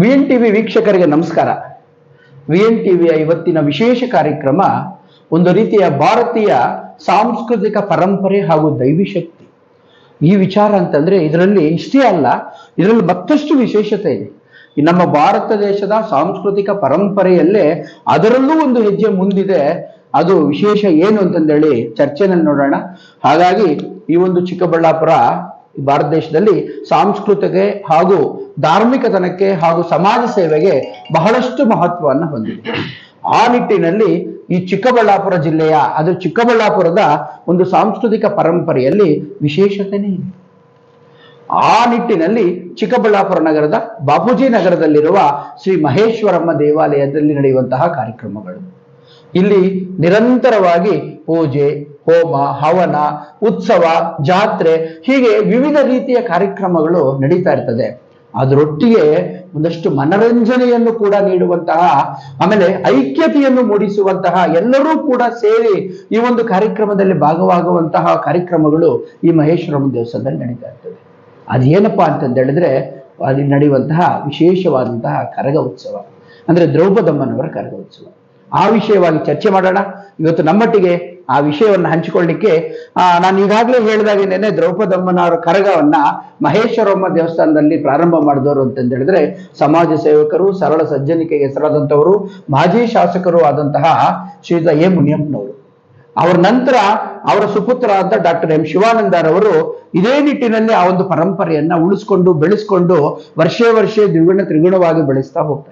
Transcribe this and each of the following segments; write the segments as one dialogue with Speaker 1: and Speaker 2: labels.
Speaker 1: V N TV ವೀಕ್ಷಕರಿಗೆ ನಮಸ್ಕಾರ. V N ಟಿವಿಯ ಇವತ್ತಿನ ವಿಶೇಷ ಕಾರ್ಯಕ್ರಮ ಒಂದು ರೀತಿಯ ಭಾರತೀಯ ಸಾಂಸ್ಕೃತಿಕ ಪರಂಪರೆ ಹಾಗೂ ದೈವಿ ಶಕ್ತಿ. ಈ ವಿಚಾರ ಅಂತಂದ್ರೆ ಇದರಲ್ಲಿ ಇಷ್ಟೇ ಅಲ್ಲ, ಇದರಲ್ಲಿ ಮತ್ತಷ್ಟು ವಿಶೇಷತೆ ಇದೆ. ನಮ್ಮ ಭಾರತ ದೇಶದ ಸಾಂಸ್ಕೃತಿಕ ಪರಂಪರೆಯಲ್ಲೇ ಅದರಲ್ಲೂ ಒಂದು ಹೆಜ್ಜೆ ಮುಂದಿದೆ. ಅದು ವಿಶೇಷ ಏನು ಅಂತಂದೇಳಿ ಚರ್ಚೆನಲ್ಲಿ ನೋಡೋಣ. ಹಾಗಾಗಿ ಈ ಒಂದು ಚಿಕ್ಕಬಳ್ಳಾಪುರ ಭಾರತ ದೇಶದಲ್ಲಿ ಸಾಂಸ್ಕೃತಿಕೆ ಹಾಗೂ ಧಾರ್ಮಿಕತನಕ್ಕೆ ಹಾಗೂ ಸಮಾಜ ಸೇವೆಗೆ ಬಹಳಷ್ಟು ಮಹತ್ವವನ್ನು ಹೊಂದಿದೆ. ಆ ನಿಟ್ಟಿನಲ್ಲಿ ಈ ಚಿಕ್ಕಬಳ್ಳಾಪುರ ಜಿಲ್ಲೆಯ, ಅದು ಚಿಕ್ಕಬಳ್ಳಾಪುರದ ಒಂದು ಸಾಂಸ್ಕೃತಿಕ ಪರಂಪರೆಯಲ್ಲಿ ವಿಶೇಷತೆನೇ ಇದೆ. ಆ ನಿಟ್ಟಿನಲ್ಲಿ ಚಿಕ್ಕಬಳ್ಳಾಪುರ ನಗರದ, ಬಾಪೂಜಿ ನಗರದಲ್ಲಿರುವ ಶ್ರೀ ಮಹೇಶ್ವರಮ್ಮ ದೇವಾಲಯದಲ್ಲಿ ನಡೆಯುವಂತಹ ಕಾರ್ಯಕ್ರಮಗಳು. ಇಲ್ಲಿ ನಿರಂತರವಾಗಿ ಪೂಜೆ ಹೋಮ, ಹವನ, ಉತ್ಸವ, ಜಾತ್ರೆ ಹೀಗೆ ವಿವಿಧ ರೀತಿಯ ಕಾರ್ಯಕ್ರಮಗಳು ನಡೀತಾ ಇರ್ತದೆ. ಅದರೊಟ್ಟಿಗೆ ಒಂದಷ್ಟು ಮನರಂಜನೆಯನ್ನು ಕೂಡ ನೀಡುವಂತಹ, ಆಮೇಲೆ ಐಕ್ಯತೆಯನ್ನು ಮೂಡಿಸುವಂತಹ ಎಲ್ಲರೂ ಕೂಡ ಸೇರಿ ಈ ಒಂದು ಕಾರ್ಯಕ್ರಮದಲ್ಲಿ ಭಾಗವಾಗುವಂತಹ ಕಾರ್ಯಕ್ರಮಗಳು ಈ ಮಹೇಶ್ವರಮ ದೇವಸ್ಥಾನದಲ್ಲಿ ನಡೀತಾ ಇರ್ತದೆ. ಅದೇನಪ್ಪಾ ಅಂತಂದ ಹೇಳಿದ್ರೆ ಅಲ್ಲಿ ನಡೆಯುವಂತಹ ವಿಶೇಷವಾದಂತಹ ಕರಗ ಉತ್ಸವ. ಅಂದ್ರೆ ದ್ರೌಪದಮ್ಮನವರ ಕರಗ ಉತ್ಸವ. ಆ ವಿಷಯವಾಗಿ ಚರ್ಚೆ ಮಾಡೋಣ. ಇವತ್ತು ನಮ್ಮಟ್ಟಿಗೆ ಆ ವಿಷಯವನ್ನು ಹಂಚಿಕೊಳ್ಳಿಕ್ಕೆ ನಾನು ಈಗಾಗಲೇ ಹೇಳಿದಾಗೇನೆ ದ್ರೌಪದಮ್ಮನವರ ಕರಗವನ್ನ ಮಹೇಶ್ವರಮ್ಮ ದೇವಸ್ಥಾನದಲ್ಲಿ ಪ್ರಾರಂಭ ಮಾಡಿದವರು ಅಂತಂದು ಹೇಳಿದ್ರೆ, ಸಮಾಜ ಸೇವಕರು, ಸರಳ ಸಜ್ಜನಿಕೆಗೆ ಹೆಸರಾದಂಥವರು, ಮಾಜಿ ಶಾಸಕರು ಆದಂತಹ ಶ್ರೀಯುತ ಎ ಮುನಿಯಪ್ಪನವರು. ಅವರ ನಂತರ ಅವರ ಸುಪುತ್ರ ಅಂತ ಡಾಕ್ಟರ್ ಎಂ ಶಿವಾನಂದರವರು ಇದೇ ನಿಟ್ಟಿನಲ್ಲಿ ಆ ಒಂದು ಪರಂಪರೆಯನ್ನ ಉಳಿಸ್ಕೊಂಡು, ಬೆಳೆಸ್ಕೊಂಡು ವರ್ಷೇ ವರ್ಷೇ ದ್ವಿಗುಣ ತ್ರಿಗುಣವಾಗಿ ಬೆಳೆಸ್ತಾ ಹೋಗ್ತಾ ಇದ್ದಾರೆ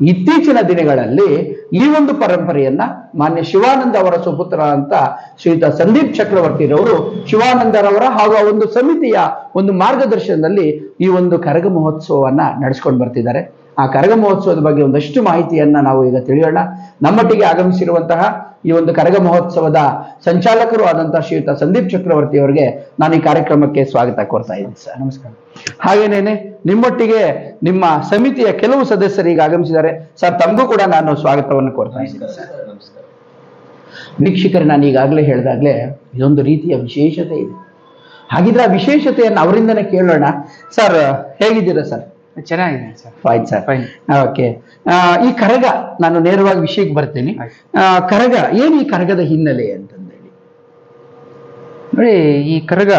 Speaker 1: ಇತ್ತೀಚಿನ ದಿನಗಳಲ್ಲಿ ಈ ಒಂದು ಪರಂಪರೆಯನ್ನ ಮಾನ್ಯ ಶಿವಾನಂದ ಅವರ ಸುಪುತ್ರ ಅಂತ ಶ್ರೀಯುತ ಸಂದೀಪ್ ಚಕ್ರವರ್ತಿರವರು ಶಿವಾನಂದರವರ ಹಾಗೂ ಒಂದು ಸಮಿತಿಯ ಒಂದು ಮಾರ್ಗದರ್ಶನದಲ್ಲಿ ಈ ಒಂದು ಕರಗ ಮಹೋತ್ಸವವನ್ನ ನಡೆಸ್ಕೊಂಡು ಬರ್ತಿದ್ದಾರೆ. ಆ ಕರಗ ಮಹೋತ್ಸವದ ಬಗ್ಗೆ ಒಂದಷ್ಟು ಮಾಹಿತಿಯನ್ನ ನಾವು ಈಗ ತಿಳಿಯೋಣ. ನಮ್ಮೊಟ್ಟಿಗೆ ಆಗಮಿಸಿರುವಂತಹ ಈ ಒಂದು ಕರಗ ಮಹೋತ್ಸವದ ಸಂಚಾಲಕರು ಆದಂತಹ ಶ್ರೀಯುತ ಸಂದೀಪ್ ಚಕ್ರವರ್ತಿ ಅವರಿಗೆ ನಾನು ಈ ಕಾರ್ಯಕ್ರಮಕ್ಕೆ ಸ್ವಾಗತ ಕೋರ್ತಾ ಇದ್ದೀನಿ ಸರ್.
Speaker 2: ನಮಸ್ಕಾರ.
Speaker 1: ಹಾಗೇನೇನೆ ನಿಮ್ಮೊಟ್ಟಿಗೆ ನಿಮ್ಮ ಸಮಿತಿಯ ಕೆಲವು ಸದಸ್ಯರು ಈಗ ಆಗಮಿಸಿದ್ದಾರೆ. ಸರ್ ತಮಗೂ ಕೂಡ ನಾನು ಸ್ವಾಗತವನ್ನು ಕೋರ್ತಾ ಇದ್ದೀನಿ ಸರ್. ವೀಕ್ಷಕರು ನಾನು ಈಗಾಗಲೇ ಹೇಳಿದಾಗಲೇ ಇದೊಂದು ರೀತಿಯ ವಿಶೇಷತೆ ಇದೆ. ಹಾಗಿದ್ರೆ ಆ ವಿಶೇಷತೆಯನ್ನು ಅವರಿಂದನೇ ಕೇಳೋಣ. ಸರ್ ಹೇಗಿದ್ದೀರಾ ಸರ್?
Speaker 2: ಚೆನ್ನಾಗಿದೆ sir.
Speaker 1: Fine sir
Speaker 2: fine
Speaker 1: okay ಈ ಕರಗ ನಾನು ನೇರವಾಗಿ ವಿಷಯಕ್ಕೆ ಬರ್ತೀನಿ. ಕರಗ ಏನು ಈ ಕರಗದ ಹಿನ್ನೆಲೆ ಅಂತಂದೇಳಿ?
Speaker 2: ನೋಡಿ ಈ ಕರಗ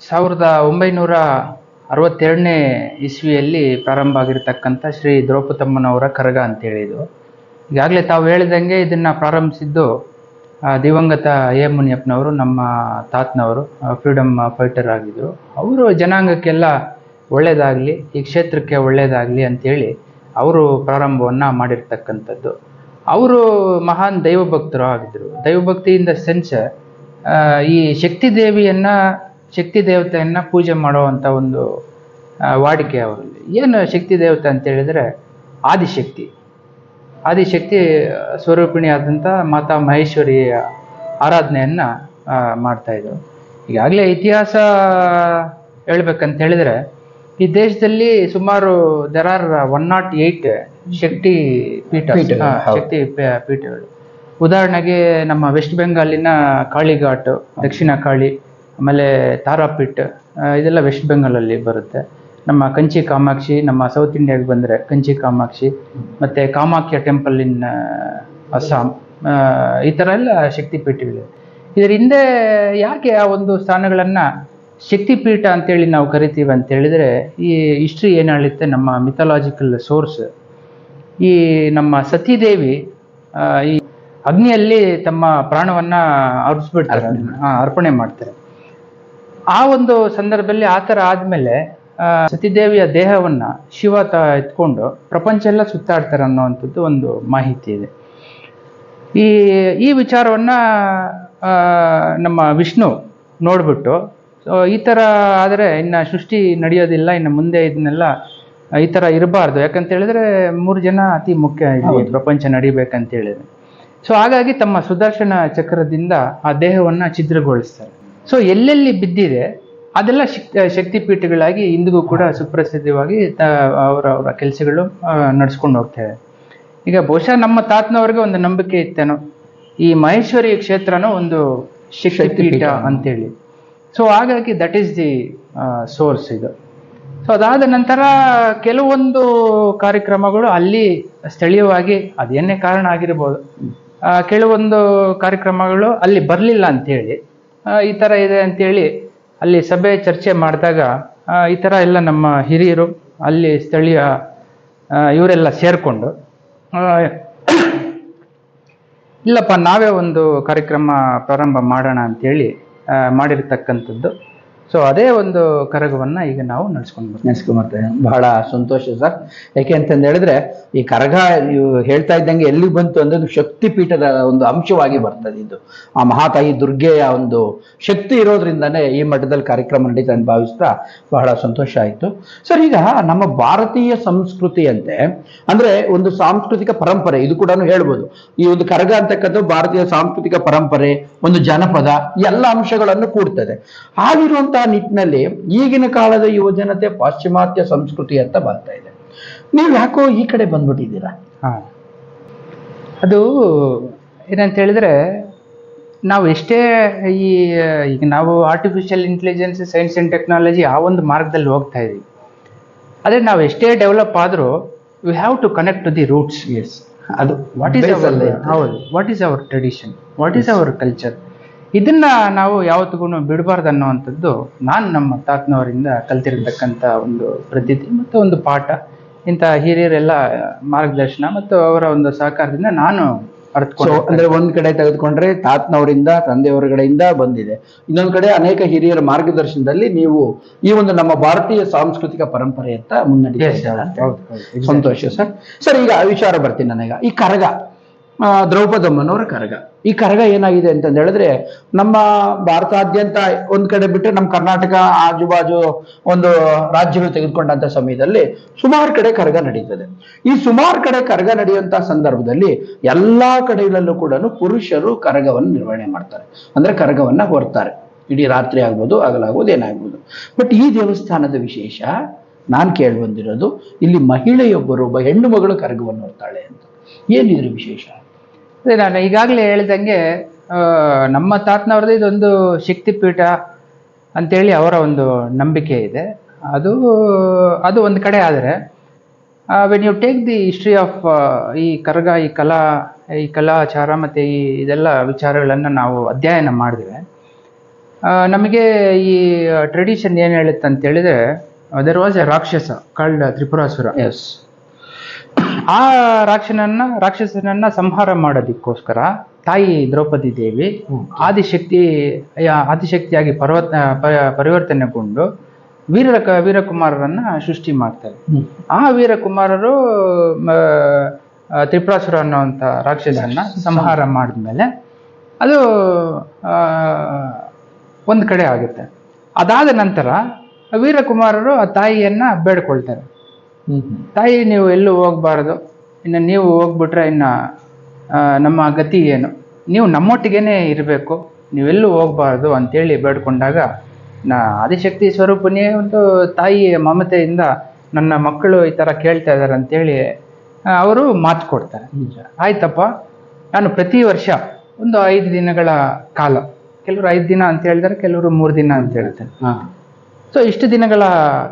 Speaker 2: ಸಾವಿರದ ಒಂಬೈನೂರ ಅರವತ್ತೆರಡನೇ ಇಸ್ವಿಯಲ್ಲಿ ಪ್ರಾರಂಭ ಆಗಿರ್ತಕ್ಕಂಥ ಶ್ರೀ ದ್ರೌಪದಮ್ಮನವರ ಕರಗ ಅಂತೇಳಿದು ಈಗಾಗಲೇ ತಾವು ಹೇಳಿದಂಗೆ ಇದನ್ನು ಪ್ರಾರಂಭಿಸಿದ್ದು ದಿವಂಗತ ಎ. ಮುನಿಯಪ್ಪನವರು ನಮ್ಮ ತಾತನವರು ಫ್ರೀಡಮ್ ಫೈಟರ್ ಆಗಿದ್ರು. ಅವರು ಜನಾಂಗಕ್ಕೆಲ್ಲ ಒಳ್ಳೇದಾಗಲಿ, ಈ ಕ್ಷೇತ್ರಕ್ಕೆ ಒಳ್ಳೆಯದಾಗಲಿ ಅಂತೇಳಿ ಅವರು ಪ್ರಾರಂಭವನ್ನು ಮಾಡಿರ್ತಕ್ಕಂಥದ್ದು. ಅವರು ಮಹಾನ್ ದೈವಭಕ್ತರು ಆಗಿದ್ರು. ದೈವಭಕ್ತಿಯಿಂದ ಸೆನ್ಸ್ ಈ ಶಕ್ತಿ ದೇವಿಯನ್ನು ಶಕ್ತಿ ದೇವತೆಯನ್ನು ಪೂಜೆ ಮಾಡುವಂಥ ಒಂದು ವಾಡಿಕೆ ಅವರಲ್ಲಿ. ಏನು ಶಕ್ತಿ ದೇವತೆ ಅಂತ ಹೇಳಿದ್ರೆ ಆದಿಶಕ್ತಿ. ಆದಿಶಕ್ತಿ ಸ್ವರೂಪಿಣಿ ಆದಂಥ ಮಾತಾ ಮಹೇಶ್ವರಿಯ ಆರಾಧನೆಯನ್ನ ಮಾಡ್ತಾಯಿದ್ರು ಈಗಾಗಲೇ ಇತಿಹಾಸ ಹೇಳ್ಬೇಕಂತ ಹೇಳಿದ್ರೆ ಈ ದೇಶದಲ್ಲಿ ಸುಮಾರು there are one naught eight ಶಕ್ತಿ ಪೀಠ.
Speaker 1: ಹೌದು.
Speaker 2: ಶಕ್ತಿ ಪೀ- ಪೀಠಗಳು. ಉದಾಹರಣೆಗೆ ನಮ್ಮ ವೆಸ್ಟ್ ಬೆಂಗಾಲಿನ ಕಾಳಿಘಾಟ್ ದಕ್ಷಿಣ ಕಾಳಿ ಆಮೇಲೆ ತಾರಾಪೀಠ್ ಆ, ಇದೆಲ್ಲ ವೆಸ್ಟ್ ಬೆಂಗಾಲಲ್ಲಿ ಬರುತ್ತೆ. ನಮ್ಮ ಕಂಚಿ ಕಾಮಾಕ್ಷಿ ನಮ್ಮ ಸೌತ್ ಇಂಡಿಯಾಗೆ ಬಂದರೆ ಕಂಚಿ ಕಾಮಾಕ್ಷಿ ಮತ್ತು ಕಾಮಾಖ್ಯ ಟೆಂಪಲ್ ಇನ್ ಅಸ್ಸಾಂ ಆ, ಈ ಥರ ಎಲ್ಲ ಶಕ್ತಿಪೀಠಗಳಿವೆ ಇದರ ಹಿಂದೆ ಯಾಕೆ ಆ ಒಂದು ಸ್ಥಾನಗಳನ್ನು ಶಕ್ತಿಪೀಠ ಅಂತೇಳಿ ನಾವು ಕರಿತೀವಿ ಅಂತ ಹೇಳಿದ್ರೆ ಈ ಹಿಸ್ಟ್ರಿ ಏನು ಹೇಳುತ್ತೆ ನಮ್ಮ ಮಿಥಾಲಾಜಿಕಲ್ ಸೋರ್ಸ್ ಈ ನಮ್ಮ ಸತೀದೇವಿ ಈ ಅಗ್ನಿಯಲ್ಲಿ ತಮ್ಮ ಪ್ರಾಣವನ್ನ ಅರ್ಪಿಸ್ಬಿಡ್ತಾರೆ
Speaker 1: ಅರ್ಪಣೆ.
Speaker 2: ಮಾಡ್ತಾರೆ ಆ ಒಂದು ಸಂದರ್ಭದಲ್ಲಿ ಆ ಥರ ಆದ್ಮೇಲೆ ಸತೀದೇವಿಯ ದೇಹವನ್ನ ಶಿವ ತ ಎತ್ಕೊಂಡು ಪ್ರಪಂಚ ಎಲ್ಲ ಸುತ್ತಾಡ್ತಾರೆ ಅನ್ನೋವಂಥದ್ದು ಒಂದು ಮಾಹಿತಿ ಇದೆ ಈ ಈ ವಿಚಾರವನ್ನ ನಮ್ಮ ವಿಷ್ಣು ನೋಡ್ಬಿಟ್ಟು ಸೊ ಈ ಥರ ಆದರೆ ಇನ್ನು ಸೃಷ್ಟಿ ನಡೆಯೋದಿಲ್ಲ ಇನ್ನು ಮುಂದೆ ಇದನ್ನೆಲ್ಲ ಈ ಥರ ಇರಬಾರ್ದು. ಯಾಕಂತ ಹೇಳಿದ್ರೆ ಮೂರು ಜನ ಅತಿ ಮುಖ್ಯ
Speaker 1: ಹೌದು.
Speaker 2: ಪ್ರಪಂಚ ನಡಿಬೇಕಂತ ಹೇಳಿದ್ರೆ. ಸೊ ಹಾಗಾಗಿ ತಮ್ಮ ಸುದರ್ಶನ ಚಕ್ರದಿಂದ ಆ ದೇಹವನ್ನ ಛಿದ್ರಗೊಳಿಸ್ತಾರೆ. ಸೊ ಎಲ್ಲೆಲ್ಲಿ ಬಿದ್ದಿದೆ ಅದೆಲ್ಲ ಶಕ್- ಶಕ್ತಿಪೀಠಗಳಾಗಿ ಇಂದಿಗೂ ಕೂಡ ಸುಪ್ರಸಿದ್ಧವಾಗಿ ಅವರ ಅವರ ಕೆಲಸಗಳು ನಡ್ಸ್ಕೊಂಡು ಹೋಗ್ತೇವೆ ಈಗ ಬಹುಶಃ ನಮ್ಮ ತಾತನವ್ರಿಗೆ ಒಂದು ನಂಬಿಕೆ ಇತ್ತೇನೋ. ಈ ಮಹೇಶ್ವರಿ ಕ್ಷೇತ್ರನೂ ಒಂದು ಶಕ್ತಿಪೀಠ. ಅಂತೇಳಿ. ಸೊ ಹಾಗಾಗಿ ದಟ್ ಈಸ್ ದಿ ಸೋರ್ಸ್ ಇದು. ಸೊ ಅದಾದ ನಂತರ ಕೆಲವೊಂದು ಕಾರ್ಯಕ್ರಮಗಳು ಅಲ್ಲಿ ಸ್ಥಳೀಯವಾಗಿ ಅದೇನೇ ಕಾರಣ ಆಗಿರ್ಬೋದು. ಕೆಲವೊಂದು ಕಾರ್ಯಕ್ರಮಗಳು ಅಲ್ಲಿ ಬರಲಿಲ್ಲ ಅಂತೇಳಿ ಆ, ಈ ಥರ ಇದೆ ಅಂತೇಳಿ ಅಲ್ಲಿ ಸಭೆ ಚರ್ಚೆ ಮಾಡಿದಾಗ ಈ ಥರ ಎಲ್ಲ ನಮ್ಮ ಹಿರಿಯರು ಅಲ್ಲಿ ಸ್ಥಳೀಯ ಇವರೆಲ್ಲ ಸೇರಿಕೊಂಡು ಇಲ್ಲಪ್ಪ ನಾವೇ ಒಂದು ಕಾರ್ಯಕ್ರಮ ಪ್ರಾರಂಭ ಮಾಡೋಣ ಅಂತೇಳಿ ಆ, ಮಾಡಿರ್ತಕ್ಕಂಥದ್ದು. ಸೊ ಅದೇ ಒಂದು ಕರಗವನ್ನ ಈಗ ನಾವು ನಡೆಸ್ಕೊಂಡು ಬರ್ತೀವಿ.
Speaker 1: ನೆನೆಸ್ಕೊಂಬರ್ತೇನೆ ಬಹಳ ಸಂತೋಷ ಸರ್. ಯಾಕೆ ಅಂತಂದು ಹೇಳಿದ್ರೆ, ಈ ಕರಗ ಹೇಳ್ತಾ ಇದ್ದಂಗೆ ಎಲ್ಲಿ ಬಂತು ಅಂದ್ರೆ ಅದು ಶಕ್ತಿ ಪೀಠದ ಒಂದು ಅಂಶವಾಗಿ ಬರ್ತದೆ ಇದು. ಆ ಮಹಾತಾಯಿ ದುರ್ಗೆಯ ಒಂದು ಶಕ್ತಿ ಇರೋದ್ರಿಂದನೇ ಈ ಮಠದಲ್ಲಿ ಕಾರ್ಯಕ್ರಮ ನಡೀತಾ ಅಂತ ಭಾವಿಸ್ತಾ ಬಹಳ ಸಂತೋಷ ಆಯಿತು. ಸರ್, ಈಗ ನಮ್ಮ ಭಾರತೀಯ ಸಂಸ್ಕೃತಿಯಂತೆ ಅಂದ್ರೆ ಒಂದು ಸಾಂಸ್ಕೃತಿಕ ಪರಂಪರೆ, ಇದು ಕೂಡ ಹೇಳ್ಬೋದು. ಈ ಒಂದು ಕರಗ ಅಂತಕ್ಕಂಥ ಭಾರತೀಯ ಸಾಂಸ್ಕೃತಿಕ ಪರಂಪರೆ, ಒಂದು ಜನಪದ, ಎಲ್ಲ ಅಂಶಗಳನ್ನು ಕೂಡ್ತದೆ. ಹಾಗಿರುವಂತಹ ನಿಟ್ಟಿನಲ್ಲಿ ಈಗಿನ ಕಾಲದ ಯುವಜನತೆ ಪಾಶ್ಚಿಮಾತ್ಯ ಸಂಸ್ಕೃತಿ ಅಂತ ಬರ್ತಾ ಇದೆ. ನೀವು ಯಾಕೋ ಈ ಕಡೆ ಬಂದ್ಬಿಟ್ಟಿದ್ದೀರಾ?
Speaker 2: ಹಾ. ಅದು ಏನಂತ ಹೇಳಿದ್ರೆ ನಾವು ಎಷ್ಟೇ ಈ ಈಗ ನಾವು artificial intelligence science and technology ಆ ಒಂದು ಮಾರ್ಗದಲ್ಲಿ ಹೋಗ್ತಾ ಇದೀವಿ. ಅದೇ ನಾವು ಎಷ್ಟೇ ಡೆವಲಪ್ ಆದರೂ we have to connect to the roots
Speaker 1: yes ಅದು
Speaker 2: ವಾಟ್ ಈಸ್ ಅವರ್ ಹೌದು. What is our tradition what is our culture ಇದನ್ನ ನಾವು ಯಾವತ್ತಿಗೂ ಬಿಡಬಾರ್ದು ಅನ್ನುವಂಥದ್ದು ನಾನು ನಮ್ಮ ತಾತನವರಿಂದ ಕಲ್ತಿರತಕ್ಕಂಥ ಒಂದು ಪ್ರತೀತಿ ಮತ್ತು ಒಂದು ಪಾಠ. ಇಂಥ ಹಿರಿಯರೆಲ್ಲ ಮಾರ್ಗದರ್ಶನ ಮತ್ತು ಅವರ ಒಂದು ಸಹಕಾರದಿಂದ ನಾನು ಅರ್ಥಕೊಂಡು
Speaker 1: ಅಂದ್ರೆ ಒಂದ್ ಕಡೆ ತೆಗೆದುಕೊಂಡ್ರೆ ತಾತನವರಿಂದ ತಂದೆಯವರ ಕಡೆಯಿಂದ ಬಂದಿದೆ. ಇನ್ನೊಂದ್ ಕಡೆ ಅನೇಕ ಹಿರಿಯರ ಮಾರ್ಗದರ್ಶನದಲ್ಲಿ ನೀವು ಈ ಒಂದು ನಮ್ಮ ಭಾರತೀಯ ಸಾಂಸ್ಕೃತಿಕ ಪರಂಪರೆಯತ್ತ
Speaker 2: ಮುನ್ನಡೆಯ.
Speaker 1: ಸಂತೋಷ ಸರ್. ಸರ್ ಈಗ ವಿಚಾರ ಬರ್ತೀನಿ ನನಗೆ. ಈ ಕರಗ. ದ್ರೌಪದಮ್ಮನವರ ಕರಗ. ಈ ಕರಗ ಏನಾಗಿದೆ ಅಂತಂದು ಹೇಳಿದ್ರೆ, ನಮ್ಮ ಭಾರತಾದ್ಯಂತ ಒಂದ್ ಕಡೆ ಬಿಟ್ಟರೆ ನಮ್ಮ ಕರ್ನಾಟಕ ಆಜುಬಾಜು ಒಂದು ರಾಜ್ಯಗಳು ತೆಗೆದುಕೊಂಡಂತ ಸಮಯದಲ್ಲಿ ಸುಮಾರು ಕಡೆ ಕರಗ ನಡೀತದೆ. ಈ ಸುಮಾರು ಕಡೆ ಕರಗ ನಡೆಯುವಂತ ಸಂದರ್ಭದಲ್ಲಿ ಎಲ್ಲಾ ಕಡೆಗಳಲ್ಲೂ ಕೂಡ ಪುರುಷರು ಕರಗವನ್ನು ನಿರ್ವಹಣೆ ಮಾಡ್ತಾರೆ. ಅಂದ್ರೆ ಕರಗವನ್ನ ಹೊರ್ತಾರೆ. ಇಡೀ ರಾತ್ರಿ ಆಗ್ಬೋದು ಆಗಲಾಗ್ಬೋದು ಏನಾಗ್ಬೋದು. ಬಟ್ ಈ ದೇವಸ್ಥಾನದ ವಿಶೇಷ, ನಾನು ಕೇಳಿ ಬಂದಿರೋದು ಇಲ್ಲಿ ಮಹಿಳೆಯೊಬ್ಬರು ಒಬ್ಬ ಹೆಣ್ಣು ಮಗಳು ಕರಗವನ್ನು ಹೊರ್ತಾಳೆ ಅಂತ. ಏನಿದ್ರ ವಿಶೇಷ?
Speaker 2: ಅದೇ ನಾನು ಈಗಾಗಲೇ ಹೇಳಿದಂಗೆ ನಮ್ಮ ತಾತನವ್ರದ್ದು ಇದೊಂದು ಶಕ್ತಿಪೀಠ ಅಂತೇಳಿ ಅವರ ಒಂದು ನಂಬಿಕೆ ಇದೆ. ಅದು ಅದು ಒಂದು ಕಡೆ ಆದರೆ when you take the history of ಈ ಕರಗ, ಈ ಕಲಾ, ಈ ಕಲಾಚಾರ ಮತ್ತು ಈ ಇದೆಲ್ಲ ವಿಚಾರಗಳನ್ನು ನಾವು ಅಧ್ಯಯನ ಮಾಡಿದ್ವಿ. ನಮಗೆ ಈ ಟ್ರೆಡಿಷನ್ ಏನು ಹೇಳುತ್ತೆ ಅಂತ ಹೇಳಿದ್ರೆ ದೆರ್ ವಾಸ್ ಎ ರಾಕ್ಷಸ ಕಾಲ್ಡ್ ತ್ರಿಪುರಾಸುರ.
Speaker 1: ಎಸ್
Speaker 2: ಆ ರಾಕ್ಷಸನನ್ನ ರಾಕ್ಷಸನನ್ನ ಸಂಹಾರ ಮಾಡೋದಕ್ಕೋಸ್ಕರ ತಾಯಿ ದ್ರೌಪದಿ ದೇವಿ ಆದಿಶಕ್ತಿ ಆದಿಶಕ್ತಿಯಾಗಿ ಪರ್ವತ ಪರಿವರ್ತನೆಗೊಂಡು ವೀರ ವೀರಕುಮಾರರನ್ನ ಸೃಷ್ಟಿ ಮಾಡ್ತಾರೆ. ಆ ವೀರಕುಮಾರರು ತ್ರಿಪುರಾಸುರ ಅನ್ನುವಂಥ ರಾಕ್ಷಸನ್ನ ಸಂಹಾರ ಮಾಡಿದ್ಮೇಲೆ ಅದು ಒಂದು ಕಡೆ ಆಗುತ್ತೆ. ಅದಾದ ನಂತರ ವೀರಕುಮಾರರು ಆ ತಾಯಿಯನ್ನ ಬೇಡ್ಕೊಳ್ತಾರೆ. ತಾಯಿ ನೀವು ಎಲ್ಲೂ ಹೋಗ್ಬಾರ್ದು. ಇನ್ನು ನೀವು ಹೋಗ್ಬಿಟ್ರೆ ಇನ್ನು ನಮ್ಮ ಗತಿ ಏನು? ನೀವು ನಮ್ಮೊಟ್ಟಿಗೇನೆ ಇರಬೇಕು. ನೀವೆಲ್ಲೂ ಹೋಗ್ಬಾರ್ದು ಅಂತೇಳಿ ಬೇಡ್ಕೊಂಡಾಗ ನಾ ಆದಿಶಕ್ತಿ ಸ್ವರೂಪನೇ ಒಂದು ತಾಯಿಯ ಮಮತೆಯಿಂದ ನನ್ನ ಮಕ್ಕಳು ಈ ಥರ ಕೇಳ್ತಾ ಇದ್ದಾರೆ ಅಂತೇಳಿ ಅವರು ಮಾತು ಕೊಡ್ತಾರೆ. ಆಯ್ತಪ್ಪ. ನಾನು ಪ್ರತಿ ವರ್ಷ ಒಂದು ಐದು ದಿನಗಳ ಕಾಲ ಕೆಲವರು ಐದು ದಿನ ಅಂತ ಹೇಳಿದ್ರೆ ಕೆಲವರು ಮೂರು ದಿನ ಅಂತ ಹೇಳ್ತಾರೆ.
Speaker 1: ಹಾ.
Speaker 2: ಸೊ ಇಷ್ಟು ದಿನಗಳ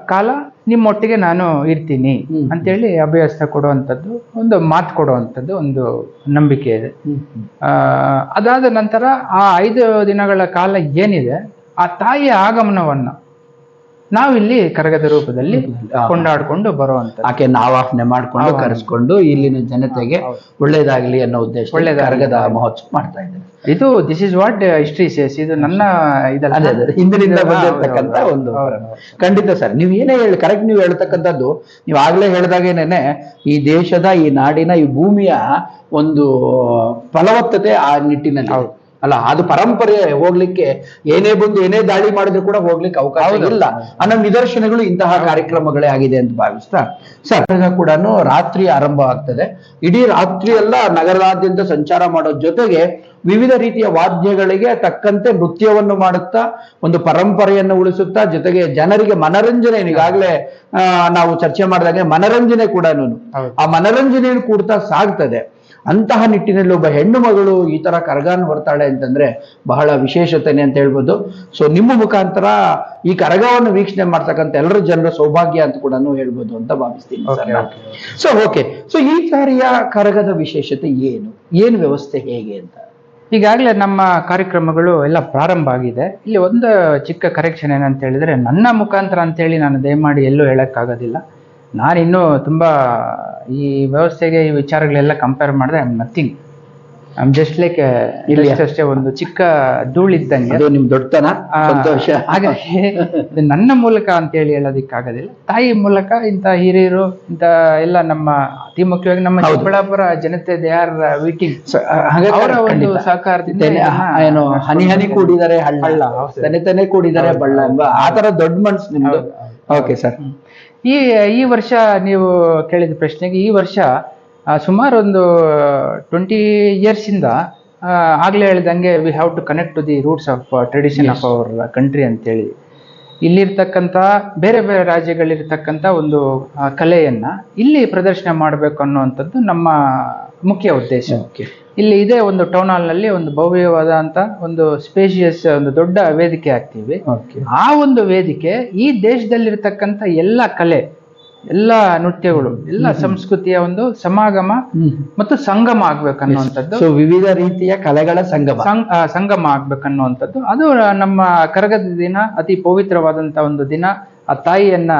Speaker 2: ಕಾಲ ನಿಮ್ಮೊಟ್ಟಿಗೆ ನಾನು ಇರ್ತೀನಿ
Speaker 1: ಅಂತ
Speaker 2: ಅಂತೇಳಿ ಅಭ್ಯಾಸ ಕೊಡುವಂಥದ್ದು ಒಂದು ಮಾತು ಕೊಡುವಂಥದ್ದು ಒಂದು ನಂಬಿಕೆ ಇದೆ ಆ, ಅದಾದ ನಂತರ ಆ ಐದು ದಿನಗಳ ಕಾಲ ಏನಿದೆ ಆ ತಾಯಿಯ ಆಗಮನವನ್ನು ನಾವಿಲ್ಲಿ ಕರಗದ ರೂಪದಲ್ಲಿ. ಕೊಂಡಾಡ್ಕೊಂಡು ಬರುವಂತ
Speaker 1: ಆಕೆ ನಾವಾಹನೆ ಮಾಡ್ಕೊಂಡು. ಕರೆಸ್ಕೊಂಡು ಇಲ್ಲಿನ ಜನತೆಗೆ. ಒಳ್ಳೇದಾಗ್ಲಿ ಅನ್ನೋ ಉದ್ದೇಶ
Speaker 2: ಒಳ್ಳೇದಾಗ್ಲಿ.
Speaker 1: ಕರಗದ ಮಹೋತ್ಸವ ಮಾಡ್ತಾ ಇದ್ದಾರೆ
Speaker 2: ಇದು this is what history says ಇದು ನನ್ನ ಇದಲ್ಲ.
Speaker 1: ಹಿಂದಿನಿಂದ ಬಂದಿರತಕ್ಕಂತ ಒಂದು. ಖಂಡಿತ ಸರ್ ನೀವು ಏನೇ ಹೇಳಿ ಕರೆಕ್ಟ್ ನೀವು ಹೇಳ್ತಕ್ಕಂಥದ್ದು ನೀವು ಆಗ್ಲೇ ಹೇಳಿದಾಗೇನೆ ಈ ದೇಶದ ಈ ನಾಡಿನ ಈ ಭೂಮಿಯ ಒಂದು ಫಲವತ್ತತೆ ಆ ನಿಟ್ಟಿನಲ್ಲಿ. ಅಲ್ಲ ಅದು ಪರಂಪರೆ ಹೋಗ್ಲಿಕ್ಕೆ ಏನೇ ಬಂದು ಏನೇ ದಾಳಿ ಮಾಡಿದ್ರು ಕೂಡ ಹೋಗ್ಲಿಕ್ಕೆ ಅವಕಾಶ ಇಲ್ಲ. ಅನ್ನೋ ನಿದರ್ಶನಗಳು ಇಂತಹ ಕಾರ್ಯಕ್ರಮಗಳೇ ಆಗಿದೆ ಅಂತ ಭಾವಿಸ್ತಾ ಸರ್ ಕೂಡ ರಾತ್ರಿ ಆರಂಭ ಆಗ್ತದೆ. ಇಡೀ ರಾತ್ರಿ ಎಲ್ಲ ನಗರದಾದ್ಯಂತ ಸಂಚಾರ ಮಾಡೋ ಜೊತೆಗೆ ವಿವಿಧ ರೀತಿಯ ವಾದ್ಯಗಳಿಗೆ ತಕ್ಕಂತೆ ನೃತ್ಯವನ್ನು ಮಾಡುತ್ತಾ ಒಂದು ಪರಂಪರೆಯನ್ನು ಉಳಿಸುತ್ತಾ ಜೊತೆಗೆ ಜನರಿಗೆ ಮನರಂಜನೆ ಈಗಾಗಲೇ ಆ, ನಾವು ಚರ್ಚೆ ಮಾಡಿದಾಗ ಮನರಂಜನೆ ಕೂಡ ಆ ಮನರಂಜನೆಯನ್ನು ಕೂಡ್ತಾ ಸಾಗ್ತದೆ. ಅಂತಹ ನಿಟ್ಟಿನಲ್ಲಿ ಒಬ್ಬ ಹೆಣ್ಣು ಮಗಳು ಈ ತರ ಕರಗಾನ ಬರ್ತಾಳೆ ಅಂತಂದ್ರೆ ಬಹಳ ವಿಶೇಷತೆನೆ ಅಂತ ಹೇಳ್ಬೋದು. ಸೊ ನಿಮ್ಮ ಮುಖಾಂತರ ಈ ಕರಗವನ್ನು ವೀಕ್ಷಣೆ ಮಾಡ್ತಕ್ಕಂಥ ಎಲ್ಲರ ಜನರ ಸೌಭಾಗ್ಯ ಅಂತ ಕೂಡ ಹೇಳ್ಬೋದು ಅಂತ ಭಾವಿಸ್ತೀನಿ ಸೊ ಓಕೆ ಸೊ ಈ ಸಾರಿಯ ಕರಗದ ವಿಶೇಷತೆ ಏನು? ಏನು ವ್ಯವಸ್ಥೆ ಹೇಗೆ ಅಂತ?
Speaker 2: ಈಗಾಗಲೇ ನಮ್ಮ ಕಾರ್ಯಕ್ರಮಗಳು ಎಲ್ಲ ಪ್ರಾರಂಭ ಆಗಿದೆ. ಇಲ್ಲಿ ಒಂದು ಚಿಕ್ಕ ಕರೆಕ್ಷನ್ ಏನಂತ ಹೇಳಿದ್ರೆ ನನ್ನ ಮುಖಾಂತರ ಅಂತೇಳಿ ನಾನು ದಯಮಾಡಿ ಎಲ್ಲೂ ಹೇಳಕ್ಕಾಗೋದಿಲ್ಲ. ನಾನಿನ್ನೂ ತುಂಬಾ ಈ ವ್ಯವಸ್ಥೆಗೆ ಈ ವಿಚಾರಗಳೆಲ್ಲ ಕಂಪೇರ್ ಮಾಡಿದ್ರೆ I nothing I am just like
Speaker 1: ಇಲ್ಲಿ.
Speaker 2: ಅಷ್ಟೇ ಒಂದು ಚಿಕ್ಕ ಧೂಳಿದ್ದಂಗೆ.
Speaker 1: ಅದು ನಿಮ್ ದೊಡ್ಡತನ? ಸಂತೋಷ
Speaker 2: ಹಾಗಾಗಿ ಇದು ನನ್ನ ಮೂಲಕ ಅಂತೇಳಿ ಹೇಳೋದಕ್ಕಾಗೋದಿಲ್ಲ ತಾಯಿ ಮೂಲಕ ಇಂಥ ಹಿರಿಯರು ಇಂಥ ಎಲ್ಲ ನಮ್ಮ ಅತಿ ಮುಖ್ಯವಾಗಿ ನಮ್ಮ. ಚಿಕ್ಕಬಳ್ಳಾಪುರ ಜನತೆ ದೇ ಆರ್ ವೀಟಿಂಗ್ ಅವರ ಒಂದು ಸಹಕಾರದಿಂದ
Speaker 1: ಏನು ಹನಿ ಹನಿ ಕೂಡಿದರೆ ಹಳ್ಳ.
Speaker 2: ಹಳ್ಳ,
Speaker 1: ತನೆ ತೆನೆ ಬಳ್ಳ ಎಂಬ ಆ ತರ ದೊಡ್ಡ ಮನ್ಸು ನಿಮ್ದು. ಓಕೆ ಸರ್
Speaker 2: ಈ ಈ ವರ್ಷ ನೀವು ಕೇಳಿದ ಪ್ರಶ್ನೆಗೆ ಈ ವರ್ಷ ಸುಮಾರು ಒಂದು ಟ್ವೆಂಟಿ ಇಯರ್ಸಿಂದ ಆಗಲೇ ಹೇಳಿದಂಗೆ we have to connect to the roots of tradition of our country ಅಂತೇಳಿ. ಇಲ್ಲಿರ್ತಕ್ಕಂಥ ಬೇರೆ ಬೇರೆ ರಾಜ್ಯಗಳಿರ್ತಕ್ಕಂಥ ಒಂದು ಕಲೆಯನ್ನ ಇಲ್ಲಿ ಪ್ರದರ್ಶನ ಮಾಡಬೇಕು ಅನ್ನುವಂಥದ್ದು ನಮ್ಮ ಮುಖ್ಯ ಉದ್ದೇಶ. ಇಲ್ಲಿ ಇದೇ ಒಂದು ಟೌನ್ ಹಾಲ್ನಲ್ಲಿ ಒಂದು ಭವ್ಯವಾದಂಥ ಒಂದು ಸ್ಪೇಷಿಯಸ್ ಒಂದು ದೊಡ್ಡ ವೇದಿಕೆ ಹಾಕ್ತೀವಿ. ಆ ಒಂದು ವೇದಿಕೆ ಈ ದೇಶದಲ್ಲಿರ್ತಕ್ಕಂಥ ಎಲ್ಲ ಕಲೆ ಎಲ್ಲ ನೃತ್ಯಗಳು ಎಲ್ಲ ಸಂಸ್ಕೃತಿಯ ಒಂದು ಸಮಾಗಮ ಮತ್ತು ಸಂಗಮ ಆಗ್ಬೇಕನ್ನುವಂಥದ್ದು.
Speaker 1: ಸೊ ವಿವಿಧ ರೀತಿಯ ಕಲೆಗಳ ಸಂಗಮ.
Speaker 2: ಸಂಗಮ ಆಗ್ಬೇಕನ್ನುವಂಥದ್ದು. ಅದು ನಮ್ಮ ಕರಗದ ದಿನ ಅತಿ ಪವಿತ್ರವಾದಂತ ಒಂದು ದಿನ ಆ ತಾಯಿಯನ್ನ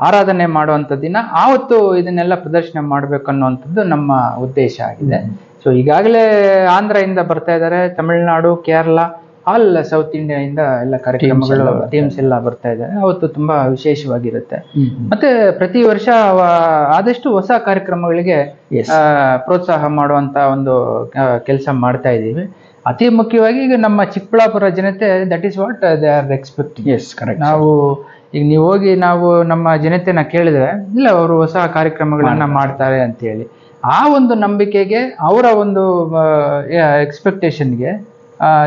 Speaker 2: ಆರಾಧನೆ ಮಾಡುವಂತ ದಿನ ಆವತ್ತು ಇದನ್ನೆಲ್ಲ ಪ್ರದರ್ಶನ ಮಾಡ್ಬೇಕನ್ನುವಂಥದ್ದು ನಮ್ಮ ಉದ್ದೇಶ ಆಗಿದೆ. ಸೊ ಈಗಾಗಲೇ ಆಂಧ್ರದಿಂದ ಬರ್ತಾ ಇದ್ದಾರೆ ತಮಿಳುನಾಡು ಕೇರಳ ಆಲ್ ಸೌತ್ ಇಂಡಿಯಾದಿಂದ ಎಲ್ಲ ಕಾರ್ಯಕ್ರಮಗಳು
Speaker 1: ಎಲ್ಲ ಬರ್ತಾ
Speaker 2: ಟೀಮ್ಸ್ ಎಲ್ಲ ಬರ್ತಾ ಇದ್ದಾರೆ ಅವತ್ತು ತುಂಬಾ ವಿಶೇಷವಾಗಿರುತ್ತೆ. ಮತ್ತೆ ಪ್ರತಿ ವರ್ಷ ಆದಷ್ಟು ಹೊಸ ಕಾರ್ಯಕ್ರಮಗಳಿಗೆ ಪ್ರೋತ್ಸಾಹ ಮಾಡುವಂತ ಒಂದು ಕೆಲಸ ಮಾಡ್ತಾ ಇದ್ದೀವಿ. ಅತಿ ಮುಖ್ಯವಾಗಿ ಈಗ ನಮ್ಮ ಚಿಕ್ಕಬಳ್ಳಾಪುರ ಜನತೆ that is what they are expect
Speaker 1: yes correct
Speaker 2: ನಾವು ಈಗ ನೀವು ಹೋಗಿ ನಾವು ನಮ್ಮ ಜನತೆನ ಕೇಳಿದ್ರೆ ಇಲ್ಲ ಅವರು ಹೊಸ ಕಾರ್ಯಕ್ರಮಗಳನ್ನ ಮಾಡ್ತಾರೆ ಅಂತೇಳಿ. ಆ ಒಂದು ನಂಬಿಕೆಗೆ ಅವರ ಒಂದು ಎಕ್ಸ್ಪೆಕ್ಟೇಷನ್ಗೆ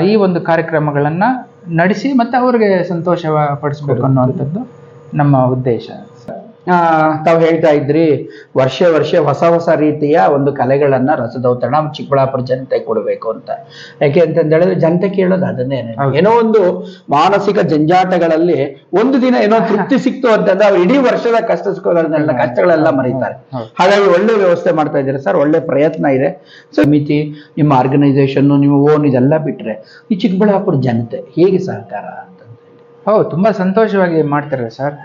Speaker 2: ಈ ಒಂದು ಕಾರ್ಯಕ್ರಮಗಳನ್ನು ನಡೆಸಿ ಮತ್ತೆ ಅವ್ರಿಗೆ ಸಂತೋಷ ಪಡಿಸ್ಬೇಕು ಅನ್ನುವಂಥದ್ದು ನಮ್ಮ ಉದ್ದೇಶ.
Speaker 1: ತಾವು ಹೇಳ್ತಾ ಇದ್ರಿ ವರ್ಷ ವರ್ಷ ಹೊಸ ಹೊಸ ರೀತಿಯ ಒಂದು ಕಲೆಗಳನ್ನ ರಸದೌತಣ ನಮ್ಮ ಚಿಕ್ಕಬಳ್ಳಾಪುರ ಜನತೆ ಕೊಡಬೇಕು ಅಂತ. ಯಾಕೆ ಅಂತಂದ ಹೇಳಿದ್ರೆ ಜನತೆ ಕೇಳೋದು ಅದನ್ನೇ. ಏನೋ ಒಂದು ಮಾನಸಿಕ ಜಂಜಾಟಗಳಲ್ಲಿ ಒಂದು ದಿನ ಏನೋ ತೃಪ್ತಿ ಸಿಕ್ತು ಅಂತಂದ್ರೆ ಅವ್ರು ಇಡೀ ವರ್ಷದ ಕಷ್ಟ ಸುಖಗಳನ್ನೆಲ್ಲ ಕಷ್ಟಗಳೆಲ್ಲ ಮರೀತಾರೆ. ಹಾಗಾಗಿ ಒಳ್ಳೆ ವ್ಯವಸ್ಥೆ ಮಾಡ್ತಾ ಇದ್ದೀರಾ ಸರ್? ಒಳ್ಳೆ ಪ್ರಯತ್ನ ಇದೆ. ಸಮಿತಿ ನಿಮ್ಮ ಆರ್ಗನೈಸೇಷನ್ ನಿಮ್ಮ ಓನ್ ಇದೆಲ್ಲ ಬಿಟ್ರೆ ಈ ಚಿಕ್ಕಬಳ್ಳಾಪುರ ಜನತೆ ಹೇಗೆ ಸಹಕಾರ?
Speaker 2: ಹೌದು ತುಂಬಾ ಸಂತೋಷವಾಗಿ ಮಾಡ್ತಾರೆ ಸರ್.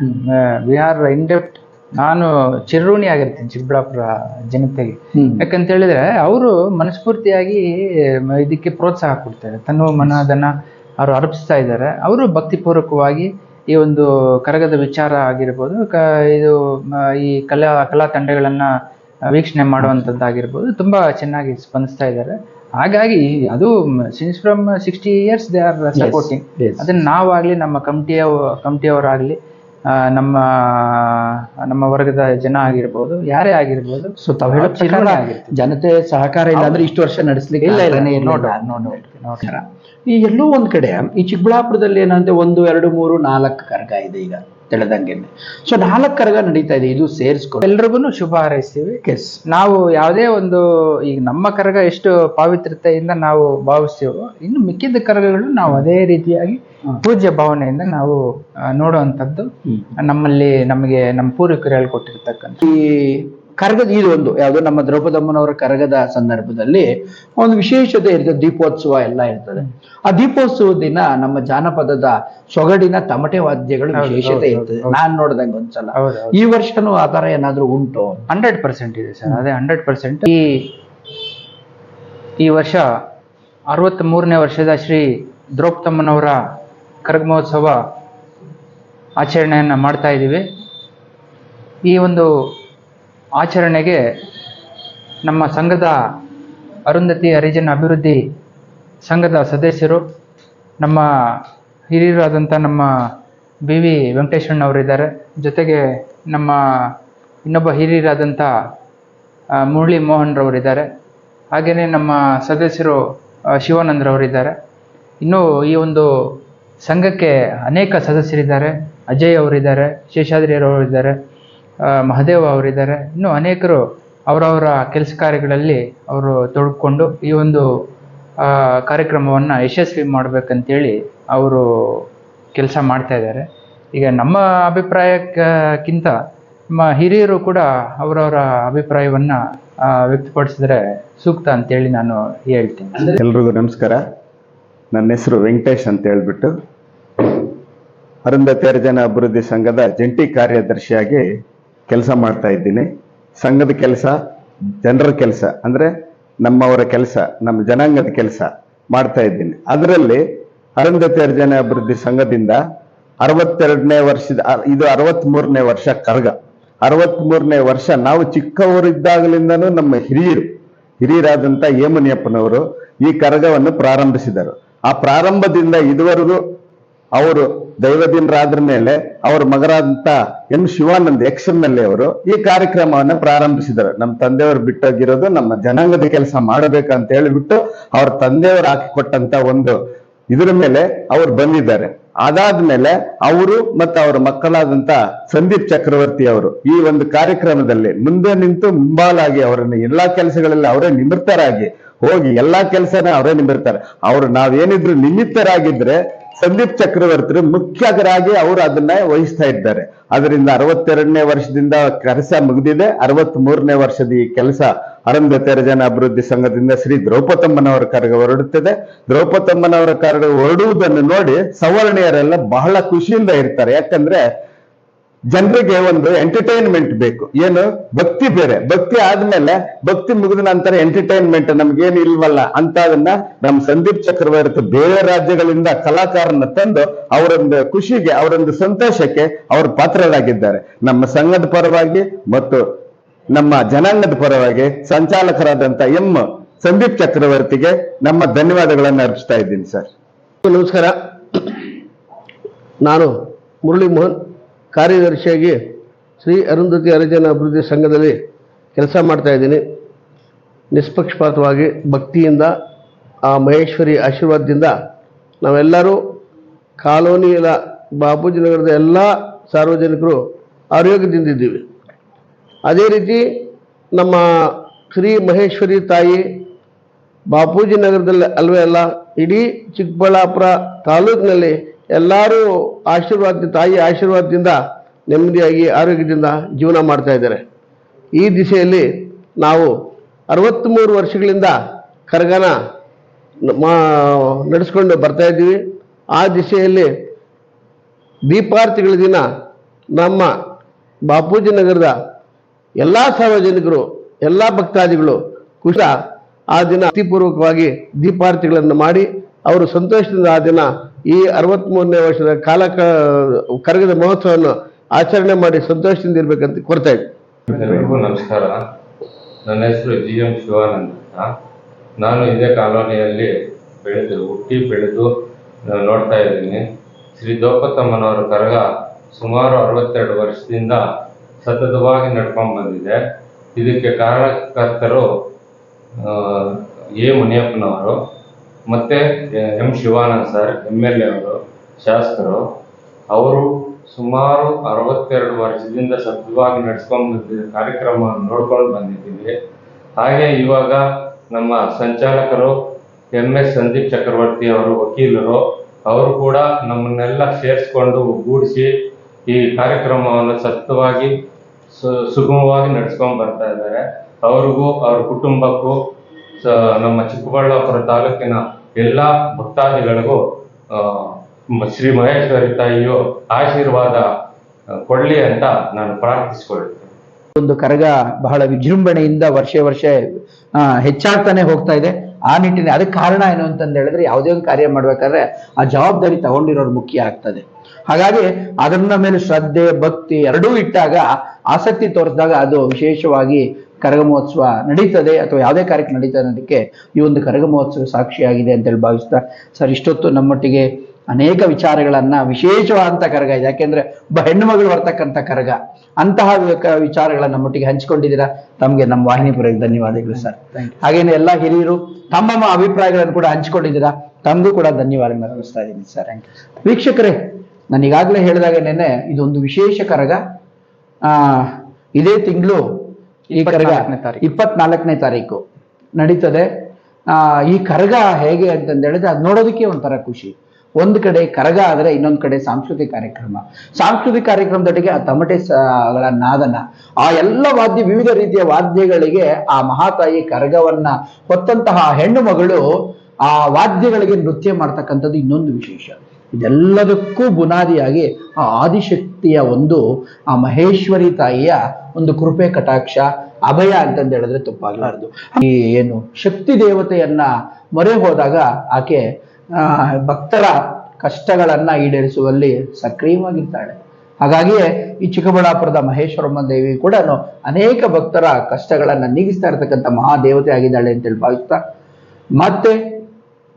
Speaker 2: ವಿ ಆರ್ ಇಂಡೆಪ್ಟ್ ನಾನು ಚಿರುಣಿ ಆಗಿರ್ತೀನಿ ಚಿಕ್ಕಬಳ್ಳಾಪುರ ಜನತೆಗೆ. ಯಾಕಂತ ಹೇಳಿದ್ರೆ ಅವರು ಮನಸ್ಫೂರ್ತಿಯಾಗಿ ಇದಕ್ಕೆ ಪ್ರೋತ್ಸಾಹ ಕೊಡ್ತಾರೆ. ತನ್ನ ಮನದನ್ನ ಅವರು ಅರ್ಪಿಸ್ತಾ ಇದ್ದಾರೆ. ಅವರು ಭಕ್ತಿಪೂರ್ವಕವಾಗಿ ಈ ಒಂದು ಕರಗದ ವಿಚಾರ ಆಗಿರ್ಬೋದು ಕ ಇದು ಈ ಕಲಾ ಕಲಾ ತಂಡಗಳನ್ನ ವೀಕ್ಷಣೆ ಮಾಡುವಂಥದ್ದಾಗಿರ್ಬೋದು ತುಂಬಾ ಚೆನ್ನಾಗಿ ಸ್ಪಂದಿಸ್ತಾ ಇದ್ದಾರೆ. ಹಾಗಾಗಿ ಅದು since from sixty years they are supporting. ಅದನ್ನ ನಾವಾಗ್ಲಿ ನಮ್ಮ ಕಮಿಟಿಯ ಕಮಿಟಿಯವರಾಗಲಿ ಆ, ನಮ್ಮ ನಮ್ಮ ವರ್ಗದ ಜನ ಆಗಿರ್ಬೋದು ಯಾರೇ ಆಗಿರ್ಬೋದು
Speaker 1: ಸೊ ತಾವು ಹೇಳೋ. ಜನತೆ ಸಹಕಾರ ಇಲ್ಲ ಅಂದ್ರೆ ಇಷ್ಟು ವರ್ಷ ನಡೆಸ್ಲಿಕ್ಕೆ
Speaker 2: ಇಲ್ಲ, ಇಲ್ಲ,
Speaker 1: ಆಗ್ತಾನೆ ಇರ್ಲಿಲ್ಲ. ಈ ಎಲ್ಲೋ ಒಂದು ಕಡೆ ಈ ಚಿಕ್ಕಬಳ್ಳಾಪುರದಲ್ಲಿ ಏನಂದ್ರೆ ಒಂದು ಎರಡು ಮೂರು ನಾಲ್ಕು ಕರ್ಗ ಇದೆ ಈಗ ತಿಳಿದಂಗೆ. ಸೊ ನಾಲ್ಕು ಕರ್ಗ ನಡೀತಾ ಇದೆ ಇದು ಸೇರಿಸ್ಕೊಂಡು.
Speaker 2: ಎಲ್ರಿಗೂ ಶುಭ ಹಾರೈಸ್ತೀವಿ.
Speaker 1: ಎಸ್
Speaker 2: ನಾವು ಯಾವುದೇ ಒಂದು ಈಗ ನಮ್ಮ ಕರಗ ಎಷ್ಟು ಪಾವಿತ್ರತೆಯಿಂದ ನಾವು ಭಾವಿಸ್ತೀವೋ ಇನ್ನು ಮಿಕ್ಕಿದ ಕರಗಗಳು ನಾವು ಅದೇ ರೀತಿಯಾಗಿ ಪೂಜ್ಯ ಭಾವನೆಯಿಂದ ನಾವು ನೋಡುವಂಥದ್ದು. ನಮ್ಮಲ್ಲಿ ನಮಗೆ ನಮ್ಮ ಪೂರ್ವಿಕರು ಹೇಳ್ಕೊಟ್ಟಿರ್ತಕ್ಕಂಥ
Speaker 1: ಈ ಕರಗದ ಇದು ಒಂದು ಯಾವುದು ನಮ್ಮ ದ್ರೌಪದಮ್ಮನವರ ಕರಗದ ಸಂದರ್ಭದಲ್ಲಿ ಒಂದು ವಿಶೇಷತೆ ಇರ್ತದೆ ದೀಪೋತ್ಸವ ಎಲ್ಲ ಇರ್ತದೆ. ಆ ದೀಪೋತ್ಸವ ದಿನ ನಮ್ಮ ಜಾನಪದದ ಸೊಗಡಿನ ತಮಟೆ ವಾದ್ಯಗಳು ವಿಶೇಷತೆ ಇರ್ತದೆ. ನಾನ್ ನೋಡ್ದಂಗೆ ಒಂದ್ಸಲ. ಈ ವರ್ಷನೂ ಆ ತರ ಏನಾದ್ರೂ ಉಂಟು?
Speaker 2: ಹಂಡ್ರೆಡ್ ಪರ್ಸೆಂಟ್ ಇದೆ ಸರ್ ಅದೇ ಹಂಡ್ರೆಡ್ ಪರ್ಸೆಂಟ್. ಈ ಈ ವರ್ಷ ಅರವತ್ತ್ ಮೂರನೇ ವರ್ಷದ ಶ್ರೀ ದ್ರೌಪದಮ್ಮನವರ ಕರಗ ಮಹೋತ್ಸವ ಆಚರಣೆಯನ್ನು ಮಾಡ್ತಾ ಇದ್ದೀವಿ. ಈ ಒಂದು ಆಚರಣೆಗೆ ನಮ್ಮ ಸಂಘದ ಅರುಂಧತಿ ಹರಿಜನ ಅಭಿವೃದ್ಧಿ ಸಂಘದ ಸದಸ್ಯರು, ನಮ್ಮ ಹಿರಿಯರಾದಂಥ ನಮ್ಮ ಬಿ ವಿ ವೆಂಕಟೇಶ್ವರನವರಿದ್ದಾರೆ ಜೊತೆಗೆ ನಮ್ಮ ಇನ್ನೊಬ್ಬ ಹಿರಿಯರಾದಂಥ ಮುರಳಿ ಮೋಹನ್ ರವರಿದ್ದಾರೆ. ಹಾಗೆಯೇ ನಮ್ಮ ಸದಸ್ಯರು ಶಿವಾನಂದ್ರವರಿದ್ದಾರೆ ಇನ್ನೂ ಈ ಒಂದು ಸಂಘಕ್ಕೆ ಅನೇಕ ಸದಸ್ಯರಿದ್ದಾರೆ. ಅಜಯ್ ಅವರಿದ್ದಾರೆ ಶೇಷಾದ್ರಿಯರವರಿದ್ದಾರೆ ಮಹದೇವ್ ಅವರಿದ್ದಾರೆ ಇನ್ನು ಅನೇಕರು ಅವರವರ ಕೆಲಸ ಕಾರ್ಯಗಳಲ್ಲಿ ಅವರು ತೊಡ್ಕೊಂಡು ಈ ಒಂದು ಕಾರ್ಯಕ್ರಮವನ್ನು ಯಶಸ್ವಿ ಮಾಡಬೇಕಂತೇಳಿ ಅವರು ಕೆಲಸ ಮಾಡ್ತಾ ಇದ್ದಾರೆ ಈಗ ನಮ್ಮ ಅಭಿಪ್ರಾಯಕ್ಕಿಂತ ನಮ್ಮ ಹಿರಿಯರು ಕೂಡ ಅವರವರ ಅಭಿಪ್ರಾಯವನ್ನು ವ್ಯಕ್ತಪಡಿಸಿದ್ರೆ ಸೂಕ್ತ ಅಂತೇಳಿ ನಾನು ಹೇಳ್ತೀನಿ.
Speaker 3: ಎಲ್ರಿಗೂ ನಮಸ್ಕಾರ. ನನ್ನ ಹೆಸರು ವೆಂಕಟೇಶ್ ಅಂತ ಹೇಳ್ಬಿಟ್ಟು ಅರುಂಧತಿ ಹರಿಜನ ಅಭಿವೃದ್ಧಿ ಸಂಘದ ಜಂಟಿ ಕಾರ್ಯದರ್ಶಿಯಾಗಿ ಕೆಲಸ ಮಾಡ್ತಾ ಇದ್ದೀನಿ. ಸಂಘದ ಕೆಲಸ, ಜನರ ಕೆಲಸ, ಅಂದರೆ ನಮ್ಮವರ ಕೆಲಸ, ನಮ್ಮ ಜನಾಂಗದ ಕೆಲಸ ಮಾಡ್ತಾ ಇದ್ದೀನಿ. ಅದರಲ್ಲಿ ಅರುಂಧತಿ ಅರ್ಜನೆ ಅಭಿವೃದ್ಧಿ ಸಂಘದಿಂದ ಅರವತ್ತೆರಡನೇ ವರ್ಷದ ಇದು ಅರವತ್ತ್ಮೂರನೇ ವರ್ಷ ಕರ್ಗ. ಅರವತ್ತ್ಮೂರನೇ ವರ್ಷ ನಾವು ಚಿಕ್ಕವರಿದ್ದಾಗಲಿಂದನೂ ನಮ್ಮ ಹಿರಿಯರು, ಹಿರಿಯರಾದಂಥ ಹೇಮನಿಯಪ್ಪನವರು ಈ ಕರಗವನ್ನು ಪ್ರಾರಂಭಿಸಿದರು. ಆ ಪ್ರಾರಂಭದಿಂದ ಇದುವರೆಗೂ ಅವರು ದೈವದಿನರಾದ್ರ ಮೇಲೆ ಅವರ ಮಗರಾದಂತ ಎಂ ಶಿವಾನಂದ್ ಎಲ್ ಎ ಅವರು ಈ ಕಾರ್ಯಕ್ರಮವನ್ನು ಪ್ರಾರಂಭಿಸಿದರು. ನಮ್ಮ ತಂದೆಯವರು ಬಿಟ್ಟೋಗಿರೋದು ನಮ್ಮ ಜನಾಂಗದ ಕೆಲಸ ಮಾಡಬೇಕಂತ ಹೇಳಿಬಿಟ್ಟು ಅವ್ರ ತಂದೆಯವರು ಹಾಕಿಕೊಟ್ಟಂತ ಒಂದು ಇದರ ಮೇಲೆ ಅವ್ರು ಬಂದಿದ್ದಾರೆ. ಅದಾದ್ಮೇಲೆ ಅವರು ಮತ್ತು ಅವರ ಮಕ್ಕಳಾದಂತ ಸಂದೀಪ್ ಚಕ್ರವರ್ತಿ ಅವರು ಈ ಒಂದು ಕಾರ್ಯಕ್ರಮದಲ್ಲಿ ಮುಂದೆ ನಿಂತು ಮುಂಬಾಲಾಗಿ ಅವರನ್ನು ಎಲ್ಲಾ ಕೆಲಸಗಳಲ್ಲಿ ಅವರೇ ನಿಮಿತ್ತರಾಗಿ ಹೋಗಿ ಎಲ್ಲಾ ಕೆಲಸನ ಅವರೇ ನಿಮಿರ್ತಾರೆ ಅವರು ನಾವೇನಿದ್ರು ನಿಮಿತ್ತರಾಗಿದ್ರೆ ಸಂದೀಪ್ ಚಕ್ರವರ್ತಿ ಮುಖ್ಯರಾಗಿ ಅವರು ಅದನ್ನ ವಹಿಸ್ತಾ ಇದ್ದಾರೆ. ಅದರಿಂದ ಅರವತ್ತೆರಡನೇ ವರ್ಷದಿಂದ ಕೆಲಸ ಮುಗಿದಿದೆ. ಅರವತ್ ಮೂರನೇ ವರ್ಷದ ಈ ಕೆಲಸ ಅರುಂಧತಿ ಜನ ಅಭಿವೃದ್ಧಿ ಸಂಘದಿಂದ ಶ್ರೀ ದ್ರೌಪದಮ್ಮನವರ ಕಾರ್ಯ ಹೊರಡುತ್ತದೆ. ದ್ರೌಪದಮ್ಮನವರ ಕರೆಗೆ ಹೊರಡುವುದನ್ನು ನೋಡಿ ಸವರ್ಣೀಯರೆಲ್ಲ ಬಹಳ ಖುಷಿಯಿಂದ ಇರ್ತಾರೆ. ಯಾಕಂದ್ರೆ ಜನರಿಗೆ ಒಂದು ಎಂಟರ್ಟೈನ್ಮೆಂಟ್ ಬೇಕು. ಏನು? ಭಕ್ತಿ ಬೇರೆ. ಭಕ್ತಿ ಆದ್ಮೇಲೆ, ಭಕ್ತಿ ಮುಗಿದ ನಂತರ ಎಂಟರ್ಟೈನ್ಮೆಂಟ್ ನಮ್ಗೇನು ಇಲ್ವಲ್ಲ? ಅಂತ ಅದನ್ನ ನಮ್ ಸಂದೀಪ್ ಚಕ್ರವರ್ತಿ ಬೇರೆ ರಾಜ್ಯಗಳಿಂದ ಕಲಾಕಾರನ ತಂದು ಅವರೊಂದು ಖುಷಿಗೆ, ಅವರೊಂದು ಸಂತೋಷಕ್ಕೆ ಅವರು ಪಾತ್ರರಾಗಿದ್ದಾರೆ. ನಮ್ಮ ಸಂಘದ ಪರವಾಗಿ ಮತ್ತು ನಮ್ಮ ಜನಾಂಗದ ಪರವಾಗಿ ಸಂಚಾಲಕರಾದಂತ ಎಂ ಸಂದೀಪ್ ಚಕ್ರವರ್ತಿಗೆ ನಮ್ಮ ಧನ್ಯವಾದಗಳನ್ನು ಅರ್ಪಿಸ್ತಾ ಇದ್ದೀನಿ ಸರ್.
Speaker 4: ನಮಸ್ಕಾರ. ನಾನು ಮುರಳಿ ಮೋಹನ್. ಕಾರ್ಯದರ್ಶಿಯಾಗಿ ಶ್ರೀ ಅರುಂಧತಿ ಹರಿಜನ ಅಭಿವೃದ್ಧಿ ಸಂಘದಲ್ಲಿ ಕೆಲಸ ಮಾಡ್ತಾ ಇದ್ದೀನಿ. ನಿಷ್ಪಕ್ಷಪಾತವಾಗಿ, ಭಕ್ತಿಯಿಂದ, ಆ ಮಹೇಶ್ವರಿ ಆಶೀರ್ವಾದದಿಂದ ನಾವೆಲ್ಲರೂ ಕಾಲೋನಿಯ ಬಾಪೂಜಿ ನಗರದ ಎಲ್ಲ ಸಾರ್ವಜನಿಕರು ಆರೋಗ್ಯದಿಂದಿದ್ದೀವಿ ಅದೇ ರೀತಿ ನಮ್ಮ ಶ್ರೀ ಮಹೇಶ್ವರಿ ತಾಯಿ ಬಾಪೂಜಿ ನಗರದಲ್ಲಿ ಅಲ್ವೇ ಅಲ್ಲ, ಇಡೀ ಚಿಕ್ಕಬಳ್ಳಾಪುರ ತಾಲೂಕಿನಲ್ಲಿ ಎಲ್ಲರೂ ಆಶೀರ್ವಾದ ತಾಯಿ ಆಶೀರ್ವಾದದಿಂದ, ನೆಮ್ಮದಿಯಾಗಿ ಆರೋಗ್ಯದಿಂದ ಜೀವನ ಮಾಡ್ತಾ ಇದ್ದಾರೆ. ಈ ದಿಸೆಯಲ್ಲಿ ನಾವು ಅರವತ್ತ್ಮೂರು ವರ್ಷಗಳಿಂದ ಕರಗನ ಮಾ, ನಡೆಸ್ಕೊಂಡು ಬರ್ತಾ ಇದ್ದೀವಿ. ಆ ದಿಸೆಯಲ್ಲಿ ದೀಪಾರ್ತಿಗಳ ದಿನ ನಮ್ಮ ಬಾಪೂಜಿ ನಗರದ ಎಲ್ಲ ಸಾರ್ವಜನಿಕರು, ಎಲ್ಲ ಭಕ್ತಾದಿಗಳು ಕುಶ ಆ ದಿನ ಅತಿಪೂರ್ವಕವಾಗಿ ದೀಪಾರ್ತಿಗಳನ್ನು ಮಾಡಿ ಅವರು ಸಂತೋಷದಿಂದ ಆ ದಿನ ಈ ಅರವತ್ತ್ಮೂರನೇ ವರ್ಷದ ಕಾಲ ಕರಗದ ಮಹೋತ್ಸವವನ್ನು ಆಚರಣೆ ಮಾಡಿ ಸಂತೋಷದಿಂದ ಇರ್ಬೇಕಂತ ಕೊಡ್ತಾ ಇದ್ವಿ.
Speaker 5: ನಮಸ್ಕಾರ. ನನ್ನ ಹೆಸರು ಜಿ ಎಂ ಶಿವಾನಂದ ನಾನು ಇದೇ ಕಾಲೋನಿಯಲ್ಲಿ ಬೆಳೆದು, ಹುಟ್ಟಿ ಬೆಳೆದು ನೋಡ್ತಾ ಇದ್ದೀನಿ. ಶ್ರೀ ದ್ರೌಪದಮ್ಮನವರ ಕರಗ ಸುಮಾರು ಅರವತ್ತೆರಡು ವರ್ಷದಿಂದ ಸತತವಾಗಿ ನಡ್ಕೊಂಡು ಬಂದಿದೆ ಇದಕ್ಕೆ ಕಾರಣಕರ್ತರು ಎ ಮುನಿಯಪ್ಪನವರು. ಮತ್ತೆ, M Shivanand sir M L A ಅವರು, ಶಾಸಕರು, ಅವರು ಸುಮಾರು ಅರವತ್ತೆರಡು ವರ್ಷದಿಂದ ಸತತವಾಗಿ ನಡೆಸ್ಕೊಂಡು ಕಾರ್ಯಕ್ರಮವನ್ನು ನೋಡ್ಕೊಂಡು ಬಂದಿದ್ದೀವಿ. ಹಾಗೆ ಇವಾಗ ನಮ್ಮ ಸಂಚಾಲಕರು ಎಂ ಎಸ್ ಸಂದೀಪ್ ಚಕ್ರವರ್ತಿ ಅವರು, ವಕೀಲರು, ಅವರು ಕೂಡ ನಮ್ಮನ್ನೆಲ್ಲ ಸೇರಿಸ್ಕೊಂಡು ಒಗ್ಗೂಡಿಸಿ ಈ ಕಾರ್ಯಕ್ರಮವನ್ನು ಸತತವಾಗಿ ಸು- ಸುಗಮವಾಗಿ ನಡೆಸ್ಕೊಂಡು ಬರ್ತಾ ಇದ್ದಾರೆ. ಅವ್ರಿಗೂ, ಅವ್ರ ಕುಟುಂಬಕ್ಕೂ ನಮ್ಮ ಚಿಕ್ಕಬಳ್ಳಾಪುರ ತಾಲೂಕಿನ ಎಲ್ಲ ಭಕ್ತಾದಿಗಳಿಗೂ ಶ್ರೀ ಮಹೇಶ್ವರಿ ತಾಯಿಯು ಆಶೀರ್ವಾದ ಕೊಡ್ಲಿ ಅಂತ ನಾನು ಪ್ರಾರ್ಥಿಸಿಕೊಳ್ತೇನೆ
Speaker 1: ಒಂದು ಕರಗ ಬಹಳ ವಿಜೃಂಭಣೆಯಿಂದ ವರ್ಷ ವರ್ಷ ಹೆಚ್ಚಾಗ್ತಾನೆ ಹೋಗ್ತಾ ಇದೆ. ಆ ನಿಟ್ಟಿನಲ್ಲಿ ಅದಕ್ಕೆ ಕಾರಣ ಏನು ಅಂತಂದು ಹೇಳಿದ್ರೆ ಯಾವುದೇ ಒಂದು ಕಾರ್ಯ ಮಾಡ್ಬೇಕಾದ್ರೆ ಆ ಜವಾಬ್ದಾರಿ ತಗೊಂಡಿರೋರು ಮುಖ್ಯ ಆಗ್ತದೆ. ಹಾಗಾಗಿ ಅದನ್ನ ಮೇಲೆ ಶ್ರದ್ಧೆ, ಭಕ್ತಿ ಎರಡೂ ಇಟ್ಟಾಗ ಆಸಕ್ತಿ ತೋರಿಸಿದಾಗ ಅದು ವಿಶೇಷವಾಗಿ ಕರಗ ಮಹೋತ್ಸವ ನಡೀತದೆ ಅಥವಾ ಯಾವುದೇ ಕಾರ್ಯಕ್ರಮ ನಡೀತದೆ ಅನ್ನೋದಕ್ಕೆ ಈ ಒಂದು ಕರಗ ಮಹೋತ್ಸವ ಸಾಕ್ಷಿಯಾಗಿದೆ ಅಂತೇಳಿ ಭಾವಿಸ್ತಾ ಸರ್ ಇಷ್ಟೊತ್ತು ನಮ್ಮೊಟ್ಟಿಗೆ ಅನೇಕ ವಿಚಾರಗಳನ್ನ ವಿಶೇಷವಾದಂಥ ಕರಗ ಇದೆ. ಯಾಕೆಂದ್ರೆ ಒಬ್ಬ ಹೆಣ್ಣು ಮಗಳು ಬರ್ತಕ್ಕಂಥ ಕರಗ ಅಂತಹ ವಿಚಾರಗಳನ್ನು ನಮ್ಮೊಟ್ಟಿಗೆ ಹಂಚಿಕೊಂಡಿದ್ದೀರಾ. ತಮಗೆ ನಮ್ಮ ವಾಹಿನಿ ಪುರ ಧನ್ಯವಾದಗಳು ಸರ್. ಹಾಗೇನೆ ಎಲ್ಲ ಹಿರಿಯರು ತಮ್ಮ ಅಭಿಪ್ರಾಯಗಳನ್ನು ಕೂಡ ಹಂಚಿಕೊಂಡಿದ್ದೀರಾ. ತಮಗೂ ಕೂಡ ಧನ್ಯವಾದ ಅರ್ಪಿಸ್ತಾ ಇದ್ದೀನಿ ಸರ್. ವೀಕ್ಷಕರೇ ನಾನು ಈಗಾಗಲೇ ಹೇಳಿದಾಗ ನೆನೆ ಇದೊಂದು ವಿಶೇಷ ಕರಗ. ಆ, ಇದೇ ತಿಂಗಳು ಈ ಕರಗ
Speaker 2: ಇಪ್ಪತ್ನಾಲ್ಕನೇ ತಾರೀಕು.
Speaker 1: ಇಪ್ಪತ್ನಾಲ್ಕನೇ ತಾರೀಕು ನಡೀತದೆ. ಆ, ಈ ಕರಗ ಹೇಗೆ ಅಂತಂದ ಹೇಳಿದ್ರೆ ಅದು ನೋಡೋದಕ್ಕೆ ಒಂಥರ ಖುಷಿ. ಒಂದು ಕಡೆ ಕರಗ ಆದ್ರೆ ಇನ್ನೊಂದು ಕಡೆ ಸಾಂಸ್ಕೃತಿಕ ಕಾರ್ಯಕ್ರಮ. ಸಾಂಸ್ಕೃತಿಕ ಕಾರ್ಯಕ್ರಮದೊಟ್ಟಿಗೆ ಆ ತಮಟೆ ಗಳ ನಾದನ ಆ ಎಲ್ಲ ವಾದ್ಯ ವಿವಿಧ ರೀತಿಯ ವಾದ್ಯಗಳಿಗೆ ಆ ಮಹಾತಾಯಿ ಕರಗವನ್ನ ಹೊತ್ತಂತಹ ಹೆಣ್ಣು ಮಗಳು ಆ ವಾದ್ಯಗಳಿಗೆ ನೃತ್ಯ ಮಾಡ್ತಕ್ಕಂಥದ್ದು ಇನ್ನೊಂದು ವಿಶೇಷ. ಇದೆಲ್ಲದಕ್ಕೂ ಬುನಾದಿಯಾಗಿ ಆ ಆದಿಶಕ್ತಿಯ ಒಂದು, ಆ ಮಹೇಶ್ವರಿ ತಾಯಿಯ ಒಂದು ಕೃಪೆ, ಕಟಾಕ್ಷ, ಅಭಯ ಅಂತಂದು ಹೇಳಿದ್ರೆ ತಪ್ಪಾಗಲಾರದು. ಈ ಏನು ಶಕ್ತಿ ದೇವತೆಯನ್ನ ಮೊರೆ ಹೋದಾಗ ಆಕೆ ಭಕ್ತರ ಕಷ್ಟಗಳನ್ನ ಈಡೇರಿಸುವಲ್ಲಿ ಸಕ್ರಿಯವಾಗಿದ್ದಾಳೆ ಹಾಗಾಗಿಯೇ ಈ ಚಿಕ್ಕಬಳ್ಳಾಪುರದ ಮಹೇಶ್ವರಮ್ಮ ದೇವಿ ಕೂಡ ಅನೇಕ ಭಕ್ತರ ಕಷ್ಟಗಳನ್ನ ನೀಗಿಸ್ತಾ ಇರತಕ್ಕಂಥ ಮಹಾದೇವತೆ ಆಗಿದ್ದಾಳೆ ಅಂತೇಳಿ ಭಾವಿಸ್ತಾ ಮತ್ತೆ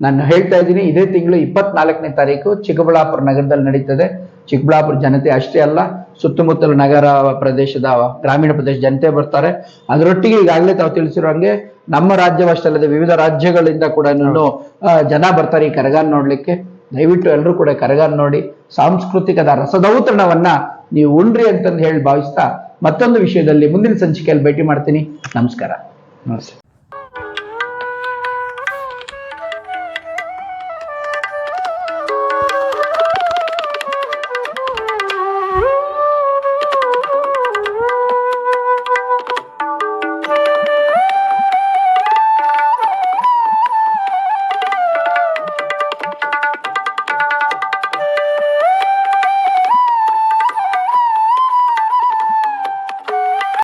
Speaker 1: ನಾನು ಹೇಳ್ತಾ ಇದ್ದೀನಿ, ಇದೇ ತಿಂಗಳು ಇಪ್ಪತ್ನಾಲ್ಕನೇ ತಾರೀಕು ಚಿಕ್ಕಬಳ್ಳಾಪುರ ನಗರದಲ್ಲಿ ನಡೀತದೆ. ಚಿಕ್ಕಬಳ್ಳಾಪುರ ಜನತೆ ಅಷ್ಟೇ ಅಲ್ಲ, ಸುತ್ತಮುತ್ತಲ ನಗರ ಪ್ರದೇಶದ ಗ್ರಾಮೀಣ ಪ್ರದೇಶ ಜನತೆ ಬರ್ತಾರೆ. ಅದರೊಟ್ಟಿಗೆ ಈಗಾಗಲೇ ತಾವು ತಿಳಿಸಿರೋ ಹಂಗೆ, ನಮ್ಮ ರಾಜ್ಯವಷ್ಟೇ ಅಲ್ಲದೆ ವಿವಿಧ ರಾಜ್ಯಗಳಿಂದ ಕೂಡ ಜನ ಬರ್ತಾರೆ ಈ ಕರಗಾನ್ ನೋಡ್ಲಿಕ್ಕೆ. ದಯವಿಟ್ಟು ಎಲ್ಲರೂ ಕೂಡ ಕರಗಾನ್ ನೋಡಿ, ಸಾಂಸ್ಕೃತಿಕದ ರಸದೌತಣವನ್ನ ನೀವು ಉಣ್ರಿ ಅಂತಂದು ಹೇಳಿ ಭಾವಿಸ್ತಾ ಮತ್ತೊಂದು ವಿಷಯದಲ್ಲಿ ಮುಂದಿನ ಸಂಚಿಕೆಯಲ್ಲಿ ಭೇಟಿ ಮಾಡ್ತೀನಿ. ನಮಸ್ಕಾರ.
Speaker 2: ನಮಸ್ತೆ.